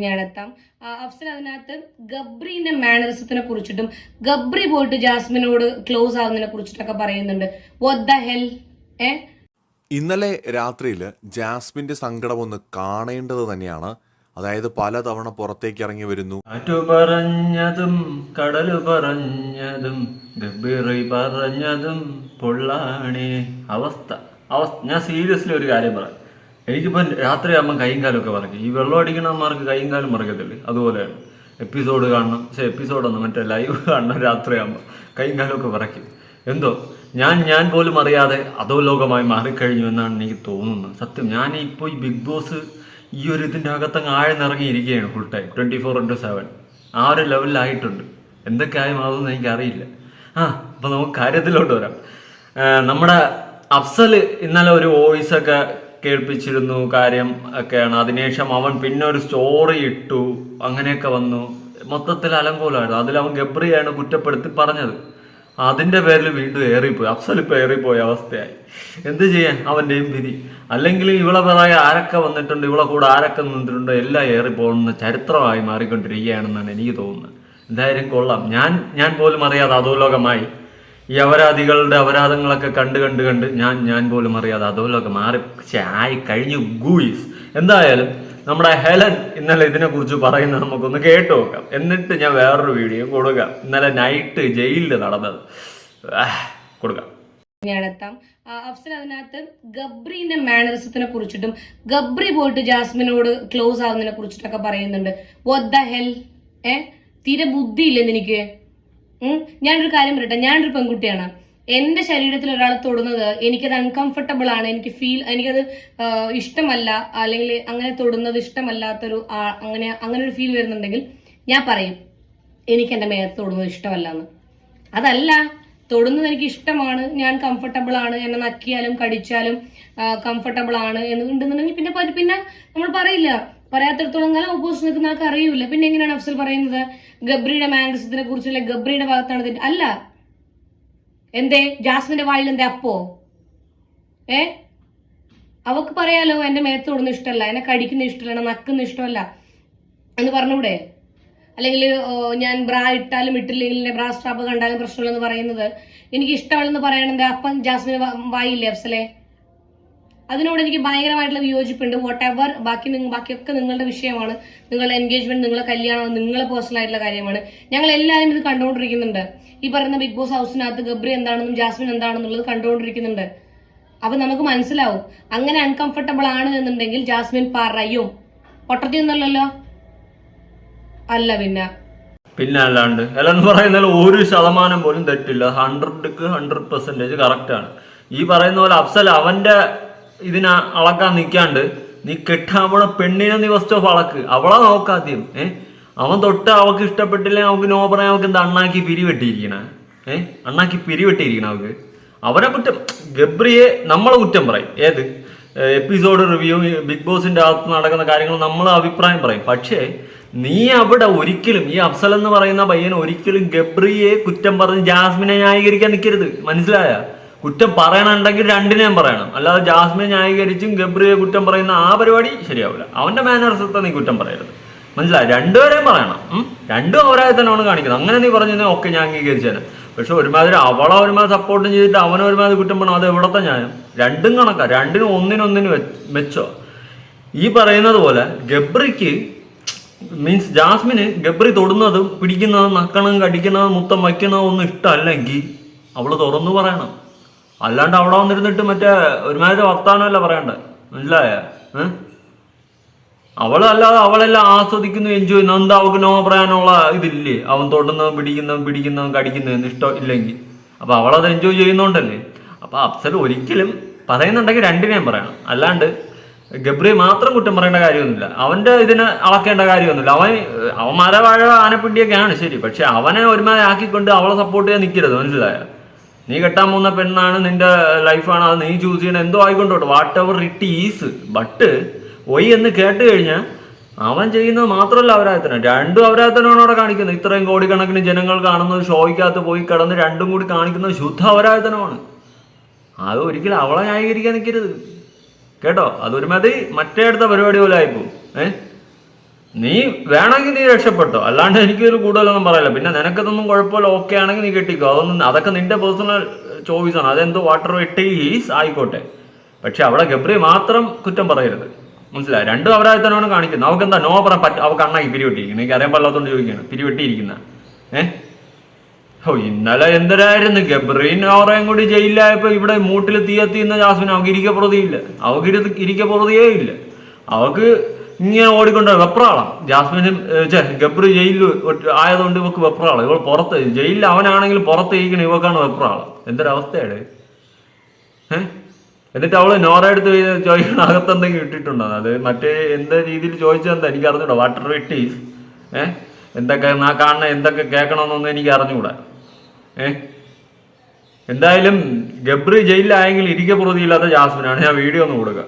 ഞാനെത്താം അഫ്സൽ അതിനകത്ത് ഗബ്രീന്റെ മാനറിസത്തിനെ കുറിച്ചിട്ടും ഗബ്രി പോയിട്ട് ജാസ്മിനോട് ക്ലോസ് ആവുന്നതിനെ കുറിച്ചിട്ടൊക്കെ പറയുന്നുണ്ട്. വാട്ട് ദ ഹെൽ ഏ? ഇന്നലെ രാത്രിയിൽ ജാസ്മിന്റെ സങ്കടം ഒന്ന് കാണേണ്ടത് തന്നെയാണ്. അതായത് പലതവണ പുറത്തേക്ക് ഇറങ്ങി വരുന്നു. കാറ്റു പറഞ്ഞതും കടലു പറഞ്ഞതും ഗബ്രി പറഞ്ഞതും പൊള്ളാണേ. അവസ്ഥ അവസ്ഥ. ഞാൻ സീരിയസ്ലി ഒരു കാര്യം പറയാം. എനിക്കിപ്പം രാത്രിയാകുമ്പം കൈയും കാലമൊക്കെ മറക്കും ഈ വെള്ളം അടിക്കണമാർക്ക് കൈയും കാലും മറക്കത്തില്ലേ അതുപോലെയാണ് എപ്പിസോഡ് കാണണം. പക്ഷേ എപ്പിസോഡൊന്നും മറ്റേ ലൈവ് കാണണം രാത്രിയാകുമ്പോൾ കൈയും കാലമൊക്കെ മറക്കും എന്തോ? ഞാൻ ഞാൻ പോലും അറിയാതെ അതോ ലോകമായി മാറിക്കഴിഞ്ഞു എന്നാണ് എനിക്ക് തോന്നുന്നത്. സത്യം. ഞാൻ ഇപ്പോൾ ഈ ബിഗ് ബോസ് ഈ ഒരു ഇതിന്റെ അകത്തങ്ങ് ആഴ്ന്നിറങ്ങിയിരിക്കുകയാണ് full time twenty four into seven ആ ഒരു ലെവലിലായിട്ടുണ്ട് എന്തൊക്കെയായി മാറുമെന്ന് എനിക്കറിയില്ല. ആ അപ്പോൾ നമുക്ക് കാര്യത്തിലോട്ട് വരാം. നമ്മുടെ അഫ്സൽ ഇന്നലെ ഒരു വോയിസ് ഒക്കെ കേൾപ്പിച്ചിരുന്നു കാര്യം ഒക്കെയാണ്. അതിനുശേഷം അവൻ പിന്നെ ഒരു സ്റ്റോറി ഇട്ടു. അങ്ങനെയൊക്കെ വന്നു. മൊത്തത്തിൽ അലങ്കോലമായിരുന്നു. അതിൽ അവൻ ഗബ്രിയാണ് കുറ്റപ്പെടുത്തി പറഞ്ഞത്. അതിന്റെ പേരിൽ വീണ്ടും ഏറിപ്പോയി. അഫ്സൽ ഇപ്പൊ ഏറിപ്പോയ അവസ്ഥയായി. എന്ത് ചെയ്യാൻ അവന്റെയും വിധി? അല്ലെങ്കിൽ ഇവളെ പിറകെ ആരൊക്കെ വന്നിട്ടുണ്ട്? ഇവളെ കൂടെ ആരൊക്കെ നിന്നിട്ടുണ്ട്? എല്ലാം ഏറിപ്പോകുന്ന ചരിത്രമായി മാറിക്കൊണ്ടിരിക്കുകയാണെന്നാണ് എനിക്ക് തോന്നുന്നത്. എന്തായാലും കൊള്ളാം. ഞാൻ ഞാൻ പോലും അറിയാതെ അധോലോകമായി ഈ അപരാധികളുടെ അപരാധങ്ങളൊക്കെ കണ്ട് കണ്ട് കണ്ട് ഞാൻ ഞാൻ പോലും അറിയാതെ അതുപോലൊക്കെ മാറി. പക്ഷേ ആയി കഴിഞ്ഞു ഗൂയിസ്. എന്തായാലും നമ്മുടെ ഹെലൻ ഇന്നലെ ഇതിനെക്കുറിച്ച് പറയുന്നത് നമുക്കൊന്ന് കേട്ടു നോക്കാം. എന്നിട്ട് ഞാൻ വേറൊരു വീഡിയോ കൊടുക്കാം. ഇന്നലെ നൈറ്റ് ജയിലിൽ നടന്നത്. കൊടുക്കാം. ഞാനെത്താം അഫ്സൽ അതിനകത്ത് ഗബ്രീന്റെ മാനറിസത്തിനെ കുറിച്ചിട്ടും ഗബ്രി പോയിട്ട് ജാസ്മിനോട് ക്ലോസ് ആവുന്നതിനെ കുറിച്ചിട്ടൊക്കെ പറയുന്നുണ്ട്. വോട്ട് ദ ഹെൽ ഏ? തീരെ ബുദ്ധി നിനക്ക് ഉം? ഞാനൊരു കാര്യം പറയട്ടെ. ഞാനൊരു പെൺകുട്ടിയാണ്. എന്റെ ശരീരത്തിൽ ഒരാൾ തൊടുന്നത് എനിക്കത് അൺകംഫർട്ടബിൾ ആണ്. എനിക്ക് ഫീൽ എനിക്കത് ഇഷ്ടമല്ല. അല്ലെങ്കിൽ അങ്ങനെ തൊടുന്നത് ഇഷ്ടമല്ലാത്തൊരു അങ്ങനെ അങ്ങനെ ഒരു ഫീൽ വരുന്നുണ്ടെങ്കിൽ ഞാൻ പറയും എനിക്ക് എന്റെ മേത്ത് തൊടുന്നത് ഇഷ്ടമല്ല എന്ന് അതല്ല തൊടുന്നത് എനിക്ക് ഇഷ്ടമാണ്. ഞാൻ കംഫർട്ടബിൾ ആണ്. എന്നെ നക്കിയാലും കടിച്ചാലും കംഫർട്ടബിൾ ആണ് എന്ന് ഉണ്ടെന്നുണ്ടെങ്കിൽ പിന്നെ പിന്നെ നമ്മൾ പറയില്ല. പറയാത്തിടത്തോളം കാലം ഓപ്പോസിറ്റ് നിൽക്കുന്ന ആൾക്ക് അറിയൂല. പിന്നെ എങ്ങനെയാണ് അഫ്സൽ പറയുന്നത്? ഗബ്രിയുടെ മാനസിസത്തിനെ കുറിച്ചുള്ള ഗബ്രിയുടെ ഭാഗത്താണ് തെറ്റ് അല്ല. എന്തേ? ജാസ്മിന്റെ വായിൽ എന്തേ? അപ്പോ? ഏ? അവക്ക് പറയാലോ എന്റെ മേത്ത് തൊടുന്ന ഇഷ്ടമല്ല എന്നെ കടിക്കുന്ന ഇഷ്ടമല്ല നക്കുന്ന ഇഷ്ടമല്ല. എന്ന് പറഞ്ഞൂടെ? അല്ലെങ്കിൽ ഞാൻ ബ്രാ ഇട്ടാലും ഇട്ടില്ലെങ്കിൽ എന്റെ ബ്രാ സ്ട്രാപ്പ് കണ്ടാലും പ്രശ്നമില്ലെന്ന് പറയുന്നത്. എനിക്ക് ഇഷ്ടമല്ലെന്ന് പറയണത് അപ്പം ജാസ്മിന് വായില്ലേ അഫ്സലെ? അതിനോട് എനിക്ക് ഭയങ്കരമായിട്ടുള്ള വിയോജിപ്പുണ്ട്. വാട്ട് എവർ ബാക്കി നിങ്ങൾ ബാക്കിയൊക്കെ നിങ്ങളുടെ വിഷയമാണ്. നിങ്ങളുടെ എൻഗേജ്മെന്റ് നിങ്ങളുടെ കല്യാണം നിങ്ങളെ പേഴ്സണൽ ആയിട്ടുള്ള കാര്യമാണ്. ഞങ്ങൾ എല്ലാവരും ഇത് കണ്ടുകൊണ്ടിരിക്കുന്നുണ്ട്. ഈ പറയുന്ന ബിഗ് ബോസ് ഹൗസിനകത്ത് ഗബ്രി എന്താണെന്നും ജാസ്മിൻ എന്താണെന്നുള്ളത് കണ്ടുകൊണ്ടിരിക്കുന്നുണ്ട്. അപ്പൊ നമുക്ക് മനസ്സിലാവും. അങ്ങനെ അൺകംഫർട്ടബിൾ ആണ് എന്നുണ്ടെങ്കിൽ ജാസ്മിൻ പറയും. പൊട്ടത്തിയൊന്നുമല്ലല്ലോ അല്ല പിന്നെ. പിന്നെ അല്ലാണ്ട്. ഹെലൻ പറയുന്നതിൽ ഒരു ശതമാനം പോലും തെറ്റില്ല. ഹൺഡ്രഡ് ഹൺഡ്രഡ് പെർസെന്റേജ് കറക്റ്റാണ് ഈ പറയുന്ന പോലെ അഫ്സൽ അവന്റെ ഇതിനെ അളക്കാൻ നിൽക്കാണ്ട് നീ കെട്ടാവണ പെണ്ണിനെ നീ ഫസ്റ്റ് ഓഫ് അളക്ക്. അവളെ നോക്കാദ്യം ഏ? അവൻ തൊട്ട് അവൾക്ക് ഇഷ്ടപ്പെട്ടില്ലെങ്കിൽ അവൾക്ക് നോ പറയാൻ അവൾക്ക് എന്താ അണ്ണാക്കി പിരിവെട്ടിയിരിക്കണ ഏ? അണ്ണാക്കി പിരിവെട്ടിയിരിക്കണ അവൾക്ക്. അവരെ കുറ്റം ഗബ്രിയെ നമ്മളെ കുറ്റം പറയും. ഏത്? എപ്പിസോഡ് റിവ്യൂ ബിഗ് ബോസിന്റെ അകത്ത് നടക്കുന്ന കാര്യങ്ങൾ നമ്മൾ അഭിപ്രായം പറയും. പക്ഷേ നീ അവിടെ ഒരിക്കലും ഈ അഫ്സൽ എന്ന് പറയുന്ന പയ്യൻ ഒരിക്കലും ഗബ്രിയെ കുറ്റം പറഞ്ഞ് ജാസ്മിനെ ന്യായീകരിക്കാൻ നിൽക്കരുത് മനസ്സിലായ? കുറ്റം പറയണമുണ്ടെങ്കിൽ രണ്ടിനെയും പറയണം. അല്ലാതെ ജാസ്മിനെ ന്യായീകരിച്ചും ഗബ്രിയെ കുറ്റം പറയുന്ന ആ പരിപാടി ശരിയാവില്ല അവന്റെ മാനർസത്തെ നീ കുറ്റം പറയരുത്. മനസ്സിലായി? രണ്ടുപേരെയും പറയണം? രണ്ടും അവരായി തന്നെയാണ് കാണിക്കുന്നത്. അങ്ങനെ നീ പറഞ്ഞു ഒക്കെ ഞാൻ അംഗീകരിച്ചേനെ പക്ഷെ ഒരുമാതിരി അവളെ ഒരുമാതിരി സപ്പോർട്ടും ചെയ്തിട്ട് അവനെ ഒരുമാതിരി കുറ്റം പറഞ്ഞു അത് എവിടത്തെ ഞാൻ രണ്ടും കണക്കാ. രണ്ടിനും ഒന്നിനൊന്നിന് മെച്ചോ. ഈ പറയുന്നത് പോലെ ഗബ്രിക്ക് മീൻസ് ജാസ്മിന് ഗബ്രി തൊടുന്നതും പിടിക്കുന്നതും നക്കണതും കടിക്കുന്നതും മുത്തം വയ്ക്കുന്നതും ഒന്നും ഇഷ്ടമല്ലെങ്കിൽ അവൾ തുറന്നു പറയണം. അല്ലാണ്ട് അവിടെ വന്നിരുന്നിട്ട് മറ്റേ ഒരുമാതിരി വർത്താനമല്ല പറയണ്ടേ? മനസ്സിലായ? അവളല്ലാതെ അവളെല്ലാം ആസ്വദിക്കുന്നു എൻജോയ് ചെയ്യുന്നു. എന്താ അവൾക്ക് നോ പറയാനുള്ള ഇതില്ലേ? അവൻ തൊടുന്നതും പിടിക്കുന്നതും പിടിക്കുന്നതും കടിക്കുന്നതും ഇഷ്ടം ഇല്ലെങ്കിൽ. അപ്പൊ അവളത് എൻജോയ് ചെയ്യുന്നോണ്ടല്ലേ? അപ്പൊ അഫ്സൽ ഒരിക്കലും പറയുന്നുണ്ടെങ്കിൽ രണ്ടിനെയും പറയണം. അല്ലാണ്ട് ഗബ്രി മാത്രം കുറ്റം പറയേണ്ട കാര്യമൊന്നുമില്ല. അവന്റെ ഇതിനെ അളക്കേണ്ട കാര്യമൊന്നുമില്ല. അവൻ അവൻ മരവാഴ ആനപ്പിണ്ടിയൊക്കെയാണ് ശരി. പക്ഷെ അവനെ ഒരുമാതിരി ആക്കിക്കൊണ്ട് അവളെ സപ്പോർട്ട് ചെയ്യാൻ നിൽക്കരുത് മനസ്സിലായ? നീ കെട്ടാൻ പോകുന്ന പെണ്ണാണ് നിന്റെ ലൈഫാണ് അത് നീ ചൂസ് ചെയ്യണ എന്തോ ആയിക്കൊണ്ടോട്ടെ. Whatever it is but ഒയ് എന്ന് കേട്ട് കഴിഞ്ഞാൽ അവൻ ചെയ്യുന്നത് മാത്രമല്ല അവരായത്തനം രണ്ടും അവരായത്തനമാണ് അവിടെ കാണിക്കുന്നത്. ഇത്രയും കോടിക്കണക്കിന് ജനങ്ങൾ കാണുന്നത് ഷോയ്ക്കകത്ത് പോയി കിടന്ന് രണ്ടും കൂടി കാണിക്കുന്നത് ശുദ്ധ അവരായത്തനമാണ് അത് ഒരിക്കലും അവളെ ന്യായീകരിക്കാൻ നിൽക്കരുത്. കേട്ടോ? അതൊരുമാതിരി മറ്റേ അടുത്ത പരിപാടി പോലെ ആയിപ്പോ ഏ? നീ വേണമെങ്കിൽ നീ രക്ഷപ്പെട്ടോ. അല്ലാണ്ട് എനിക്കൊരു കൂടുതലൊന്നും പറയില്ല. പിന്നെ നിനക്കതൊന്നും കുഴപ്പമില്ല. ഓക്കെ ആണെങ്കിൽ നീ കെട്ടിക്കോ. അതൊന്നും അതൊക്കെ നിന്റെ പേഴ്സണൽ ചോയ്സ് ആണ്. അതെന്തോ വാട്ടർ വെട്ടി ഈസ് ആയിക്കോട്ടെ. പക്ഷെ അവിടെ ഗബ്രി മാത്രം കുറ്റം പറയരുത്. മനസ്സിലായി? രണ്ടും അവരായി തന്നെയാണ് കാണിക്കുന്നത്. അവൾക്ക് എന്താ നോ പറയാൻ പറ്റും അവൾക്ക് കണ്ണാക്കി പിരിവെട്ടിയിരിക്കുന്നത് എനിക്ക് അറിയാൻ പാടില്ലാത്തോണ്ട് ചോദിക്കുകയാണ്. പിരിവെട്ടിയിരിക്കുന്ന. ഏഹ് ഓ ഇന്നലെ എന്തരായിരുന്നു? ഗബ്രീൻ ഓറയും കൂടി ജയിലിലായപ്പോ ഇവിടെ മൂട്ടിൽ തീയത്തിന്ന ജാസ്മിൻ അവൾക്ക് ഇരിക്കപ്പുറതിയില്ല. അവൾക്ക് അവക്ക് ഇരു- ഇരിക്ക പ്രതിയേ ഇല്ല. അവക്ക് ഇങ്ങനെ ഓടിക്കൊണ്ട് വെപ്രാളം. ജാസ്മിനും ഗബ്രു ജയിലിൽ ആയതുകൊണ്ട് ഇവക്ക് വെപ്രാളം. ഇവൾ പുറത്ത് ജയിലിൽ അവനാണെങ്കിൽ പുറത്ത് ഇരിക്കണ ഇവക്കാണ് വെപ്രാളം. എന്തൊരവസ്ഥയാണ് ഏഹ് എന്നിട്ട് അവൾ നോറെടുത്ത് ചോദിക്കണം അകത്ത് എന്തെങ്കിലും ഇട്ടിട്ടുണ്ടോ? അത് മറ്റേ എന്താ രീതിയിൽ ചോദിച്ചതെന്താ എനിക്ക് അറിഞ്ഞൂടാ. വാട്ടർ വെട്ടീസ് ഏഹ് എന്തൊക്കെ നാ കാണണ എന്തൊക്കെ കേൾക്കണമെന്നൊന്നും എനിക്ക് അറിഞ്ഞുകൂടാ ഏഹ് എന്തായാലും ഗബ്രി ജയിലിലായെങ്കിൽ ഇരിക്ക പ്രതിയില്ലാത്ത ജാസ്മിനാണ്. ഞാൻ വീഡിയോ ഒന്ന് കൊടുക്കുക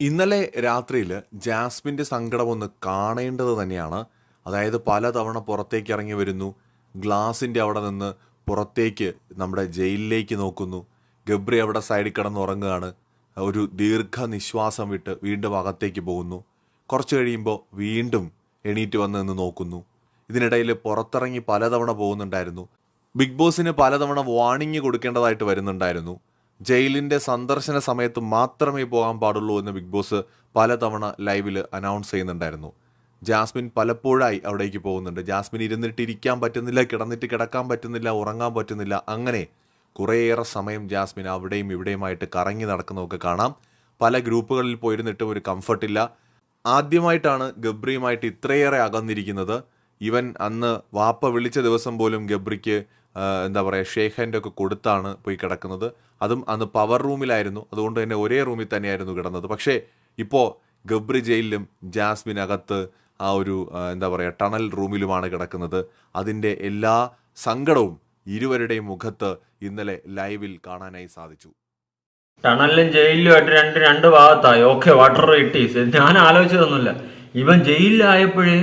ഇന്നലെ രാത്രിയിൽ ജാസ്മിന്റെ സങ്കടം ഒന്ന് കാണേണ്ടത് തന്നെയാണ്. അതായത് പലതവണ പുറത്തേക്ക് ഇറങ്ങി വരുന്നു. ഗ്ലാസിന്റെ അവിടെ നിന്ന് പുറത്തേക്ക് നമ്മുടെ ജയിലിലേക്ക് നോക്കുന്നു. ഗബ്രി അവിടെ സൈഡിൽ കിടന്ന് ഉറങ്ങുകയാണ്. ഒരു ദീർഘനിശ്വാസം വിട്ട് വീണ്ടും അകത്തേക്ക് പോകുന്നു. കുറച്ച് കഴിയുമ്പോൾ വീണ്ടും എണീറ്റ് വന്ന് നിന്ന് നോക്കുന്നു. ഇതിനിടയിൽ പുറത്തിറങ്ങി പലതവണ പോകുന്നുണ്ടായിരുന്നു. ബിഗ് ബോസിന് പലതവണ വാണിംഗ് കൊടുക്കേണ്ടതായിട്ട് വരുന്നുണ്ടായിരുന്നു. ജയിലിന്റെ സന്ദർശന സമയത്ത് മാത്രമേ പോകാൻ പാടുള്ളൂ എന്ന് ബിഗ് ബോസ് പലതവണ ലൈവിൽ അനൗൺസ് ചെയ്യുന്നുണ്ടായിരുന്നു. ജാസ്മിൻ പലപ്പോഴായി അവിടേക്ക് പോകുന്നുണ്ട്. ജാസ്മിൻ ഇരുന്നിട്ട് ഇരിക്കാൻ പറ്റുന്നില്ല കിടന്നിട്ട് കിടക്കാൻ പറ്റുന്നില്ല ഉറങ്ങാൻ പറ്റുന്നില്ല അങ്ങനെ കുറേയേറെ സമയം ജാസ്മിൻ അവിടെയും ഇവിടെയുമായിട്ട് കറങ്ങി നടക്കുന്നതൊക്കെ കാണാം. പല ഗ്രൂപ്പുകളിൽ പോയിരുന്നിട്ട് ഒരു കംഫർട്ടില്ല ആദ്യമായിട്ടാണ് ഗബ്രിയുമായിട്ട് ഇത്രയേറെ അകന്നിരിക്കുന്നത്. ഇവൻ അന്ന് വാപ്പ വിളിച്ച ദിവസം പോലും ഗബ്രിക്ക് എന്താ പറയുക ഷേഖന്റെ ഒക്കെ കൊടുത്താണ് പോയി കിടക്കുന്നത്. അതും അന്ന് പവർ റൂമിലായിരുന്നു അതുകൊണ്ട് തന്നെ ഒരേ റൂമിൽ തന്നെയായിരുന്നു കിടന്നത്. പക്ഷേ ഇപ്പോൾ ഗബ്രി ജയിലിലും ജാസ്മിൻ അകത്ത് ആ ഒരു എന്താ പറയുക ടണൽ റൂമിലുമാണ് കിടക്കുന്നത്. അതിന്റെ എല്ലാ സങ്കടവും ഇരുവരുടെയും മുഖത്ത് ഇന്നലെ ലൈവിൽ കാണാനായി സാധിച്ചു. ടണലിലും ജയിലിലുമായിട്ട് രണ്ട് രണ്ട് ഭാഗത്തായി. ഓക്കെ വാട്ടർ ഇട്ടി. ഞാൻ ആലോചിച്ചതൊന്നുമില്ല. ഇവൻ ജയിലിലായപ്പോഴേ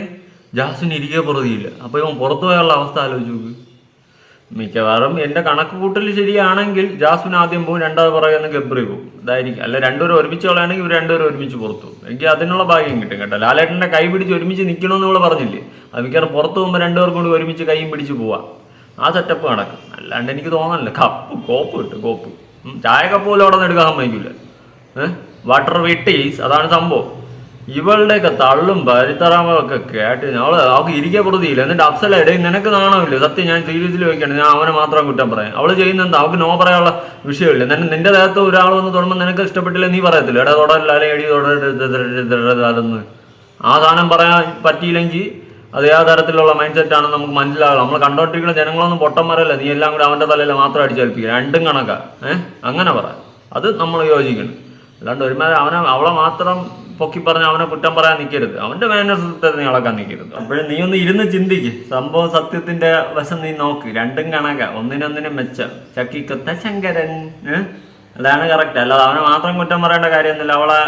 ജാസ്മിൻ ഇരിക്കെ പ്രതിയില്ല അപ്പൊ ഇവൻ പുറത്തു പോയുള്ള അവസ്ഥ ആലോചിച്ചു മിക്കവാറും എന്റെ കണക്ക് കൂട്ടൽ ശരിയാണെങ്കിൽ ജാസ്മിൻ ആദ്യം പോകും രണ്ടാമത് പറയുന്ന ഗബ്രി പോകും ഇതായിരിക്കും. അല്ല രണ്ടുപേരും ഒരുമിച്ച് കളയാണെങ്കിൽ ഇവർ രണ്ടുപേരും ഒരുമിച്ച് പുറത്തു എനിക്ക് അതിനുള്ള ഭാഗ്യം കിട്ടും കേട്ടോ. ലാലേട്ടന്റെ കൈ പിടിച്ച് ഒരുമിച്ച് നിൽക്കണമെന്ന് നിങ്ങൾ പറഞ്ഞില്ലേ? അത് മിക്കവാറും പുറത്ത് പോകുമ്പോൾ രണ്ടുപേർക്കും കൂടി ഒരുമിച്ച് കൈയും പിടിച്ച് പോവാം. ആ സെറ്റപ്പ് നടക്കും. അല്ലാണ്ട് എനിക്ക് തോന്നണില്ല. കപ്പ് കോപ്പ് കിട്ടും കോപ്പ്. ചായ കപ്പ് പോലും അവിടെ നിന്ന് എടുക്കാൻ വാട്ടർ വിട്ടീസ് അതാണ് സംഭവം. ഇവളുടെയൊക്കെ തള്ളും പരിത്തറാമൊക്കെ കേട്ട് അവൾ അവൾക്ക് ഇരിക്കാൻ പ്രതിയില്ല എന്നിട്ട് അഫ്സല ഇടയിൽ നിനക്ക് നാണമില്ല? സത്യം ഞാൻ സീരിയസിൽ ചോദിക്കണം ഞാൻ അവനെ മാത്രം കുറ്റം പറയാം. അവൾ ചെയ്യുന്ന എന്താ അവൾക്ക് നോ പറയാനുള്ള വിഷയമില്ല. നിന്നെ നിന്റെ ദേഹത്ത് ഒരാൾ വന്ന് തുടങ്ങുമ്പോൾ നിനക്ക് ഇഷ്ടപ്പെട്ടില്ല നീ പറയത്തില്ല? എടാ തുടരല്ല അല്ലെ എടി തുടരുന്ന് ആ സാധനം പറയാൻ പറ്റിയില്ലെങ്കിൽ അത് ഏത് തരത്തിലുള്ള മൈൻഡ് സെറ്റ് നമുക്ക് മനസ്സിലാകണം നമ്മൾ കണ്ടോണ്ടിരിക്കുന്ന ജനങ്ങളൊന്നും പൊട്ടന്മാരല്ല. നീ എല്ലാം കൂടി അവന്റെ തലയിൽ മാത്രം അടിച്ചേൽപ്പിക്കുക. രണ്ടും കണക്കാ. ഏഹ് അങ്ങനെ പറ. അത് നമ്മൾ യോജിക്കണം. അല്ലാണ്ട് ഒരുമാതിരി അവനെ അവളെ മാത്രം പൊക്കി പറഞ്ഞ് അവനെ കുറ്റം പറയാൻ നിൽക്കരുത് അവന്റെ മാനസത്തെ നീ അളക്കാൻ നിൽക്കരുത് അപ്പോഴും നീ ഒന്ന് ഇരുന്ന് ചിന്തിക്ക്. സംഭവം സത്യത്തിന്റെ വശം നീ നോക്ക്. രണ്ടും കണക്ക. ഒന്നിനൊന്നിനും മെച്ചം. ചക്കിക്കൊത്ത ശങ്കരൻ. അതാണ് കറക്റ്റ് അല്ലാതെ അവനെ മാത്രം കുറ്റം പറയേണ്ട കാര്യമൊന്നുമില്ല. അവളെ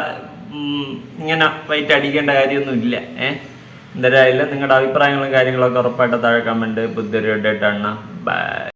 ഇങ്ങനെ വൈറ്റ് അടിക്കേണ്ട കാര്യമൊന്നും ഇല്ല എന്തായാലും നിങ്ങളുടെ അഭിപ്രായങ്ങളും കാര്യങ്ങളൊക്കെ ഉറപ്പായിട്ട് താഴെ കമന്റ് ആണ് ബൈ